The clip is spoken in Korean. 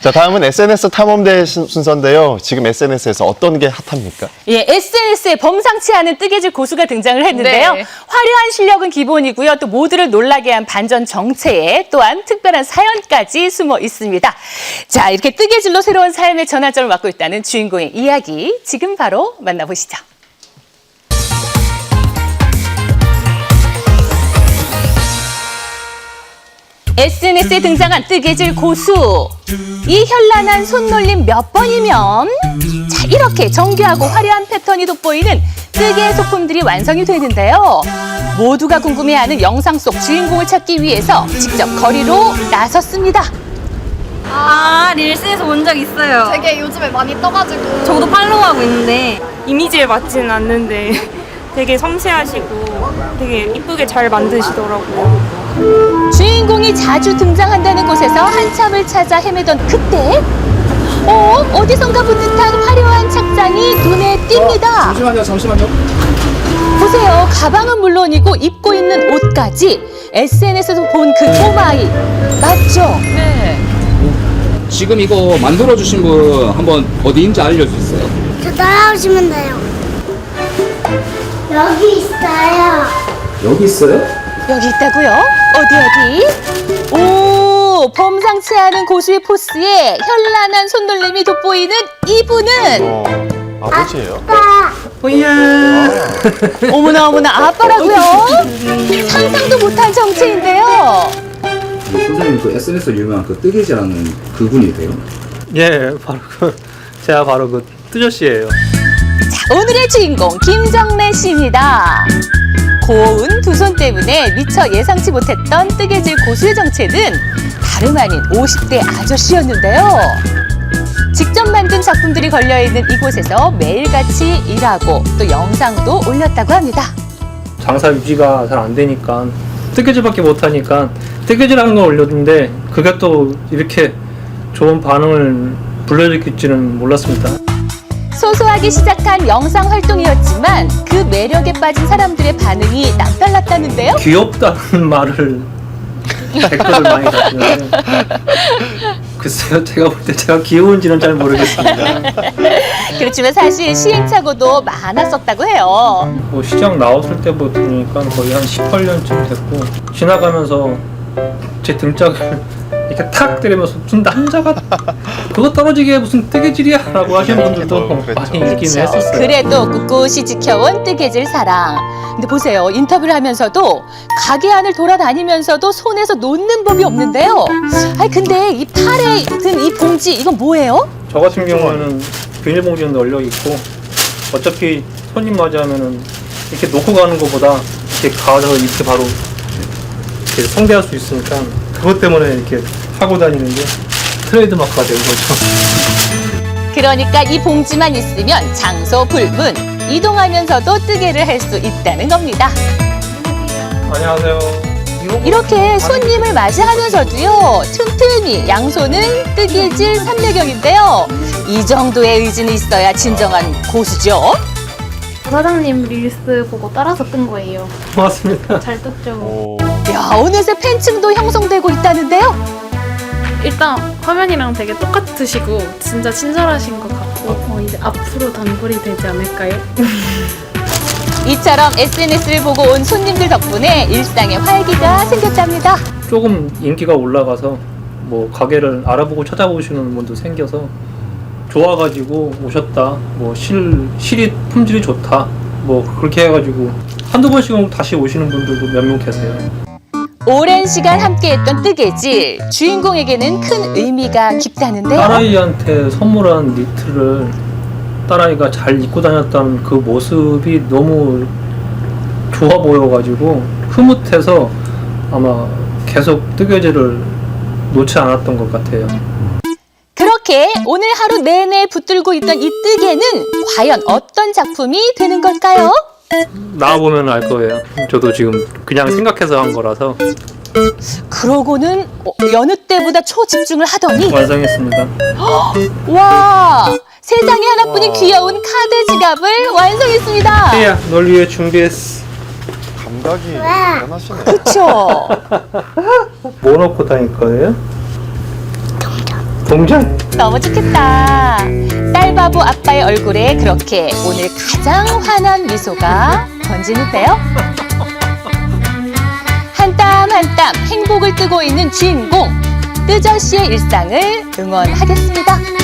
자, 다음은 SNS 탐험대 신- 순서인데요. 지금 SNS에서 어떤 게 핫합니까? 예, SNS에 범상치 않은 뜨개질 고수가 등장을 했는데요. 네. 화려한 실력은 기본이고요. 또 모두를 놀라게 한 반전 정체에 또한 특별한 사연까지 숨어 있습니다. 자, 이렇게 뜨개질로 새로운 삶의 전환점을 맡고 있다는 주인공의 이야기 지금 바로 만나보시죠. SNS에 등장한 뜨개질 고수. 이 현란한 손놀림 몇 번이면 자 이렇게 정교하고 화려한 패턴이 돋보이는 뜨개 소품들이 완성이 되는데요. 모두가 궁금해하는 영상 속 주인공을 찾기 위해서 직접 거리로 나섰습니다. 아 릴스에서 본 적 있어요. 되게 요즘에 많이 떠가지고 저도 팔로우하고 있는데 이미지에 맞지는 않는데 되게 섬세하시고 되게 이쁘게 잘 만드시더라고요. 주인공이 자주 등장한다는 곳에서 한참을 찾아 헤매던 그때 어 어디선가 본 듯한 화려한 착장이 눈에 띕니다. 잠시만요, 잠시만요. 보세요. 가방은 물론이고 입고 있는 옷까지 SNS에서 본 그 꼬마아이 맞죠? 네. 지금 이거 만들어 주신 분 한번 어디인지 알려줄 수 있어요? 저 따라오시면 돼요. 여기 있어요. 여기 있어요? 여기 있다고요? 어디 어디? 오 범상치 않은 고수의 포스에 현란한 손놀림이 돋보이는 이분은 어, 아버지예요? 어머나 어머나 아빠라고요? 상상도 못한 정체인데요. 선생님 그 SNS 유명한 그 뜨개질하는 그분이세요? 예, 바로 그 제가 바로 그 뜨저 씨예요. 자, 오늘의 주인공 김정래 씨입니다. 고운 두 손 때문에 미처 예상치 못했던 뜨개질 고수의 정체는 다름 아닌 50대 아저씨였는데요. 직접 만든 작품들이 걸려있는 이곳에서 매일같이 일하고 또 영상도 올렸다고 합니다. 장사 유지가 잘 안 되니까 뜨개질밖에 못 하니까 뜨개질하는 걸 올렸는데 그게 또 이렇게 좋은 반응을 불러일으킬지는 몰랐습니다. 소소하게 시작한 영상 활동이었지만 그 매력에 빠진 사람들의 반응이 남달랐다는데요. 귀엽다는 말을 댓글을 많이 다시는데 글쎄요, 제가 볼 때 제가 귀여운지는 잘 모르겠습니다. 그렇지만 사실 시행착오도 많았었다고 해요. 뭐 시장 나왔을 때부터 보니까 거의 한 18년쯤 됐고 지나가면서 제 등짝을 이렇게 탁 때리면서 무슨 남자가 그거 떨어지게 무슨 뜨개질이야 라고 하시는 분들도 그랬죠. 많이 있긴 그렇죠. 했었어요 그래도 꿋꿋이 지켜온 뜨개질 사랑. 근데 보세요. 인터뷰를 하면서도 가게 안을 돌아다니면서도 손에서 놓는 법이 없는데요. 아니 근데 이 팔에 든 이 봉지 이건 뭐예요? 저 같은 경우에는 비닐봉지는 널려 있고 어차피 손님 맞이하면은 이렇게 놓고 가는 것보다 이렇게 가서 이렇게 바로 이렇게 상대할 수 있으니까 그것 때문에 이렇게 하고 다니는 게 트레이드 마크가 된 거죠. 그러니까 이 봉지만 있으면 장소 불문. 이동하면서도 뜨개를 할 수 있다는 겁니다. 안녕하세요. 이렇게 손님을 맞이하면서도요 틈틈이 양손은 뜨개질 삼매경인데요 이 정도의 의지는 있어야 진정한 고수죠 사장님 릴스 보고 따라서 뜬 거예요. 고맙습니다. 잘 떴죠. 오, 야 어느새 팬층도 형성되고 일단 화면이랑 되게 똑같으시고 진짜 친절하신 것 같고 어, 이제 앞으로 단골이 되지 않을까요? 이처럼 SNS를 보고 온 손님들 덕분에 일상에 활기가 생겼답니다 조금 인기가 올라가서 뭐 가게를 알아보고 찾아보시는 분도 생겨서 좋아가지고 오셨다. 뭐 실 실이 품질이 좋다. 뭐 그렇게 해가지고 한두 번씩은 다시 오시는 분들도 몇 명 계세요. 오랜 시간 함께했던 뜨개질 주인공에게는 큰 의미가 깊다는데요 딸아이한테 선물한 니트를 딸아이가 잘 입고 다녔던 그 모습이 너무 좋아 보여가지고 흐뭇해서 아마 계속 뜨개질을 놓지 않았던 것 같아요. 그렇게 오늘 하루 내내 붙들고 있던 이 뜨개는 과연 어떤 작품이 되는 걸까요? 나와보면 알 거예요. 저도 지금 그냥 생각해서 한 거라서 그러고는 어, 여느 때보다 초집중을 하더니 완성했습니다. 와 세상에 하나뿐인 귀여운 카드 지갑을 완성했습니다. 혜야, 널 위해 준비했어. 감각이 대단하시네. 그쵸? 뭐 넣고 다닐 거예요? 동전. 너무 좋겠다. 딸바보 아빠의 얼굴에 그렇게 오늘 가장 환한 미소가 번지는데요. 한 땀 한 땀 행복을 뜨고 있는 주인공 뜨전 씨의 일상을 응원하겠습니다.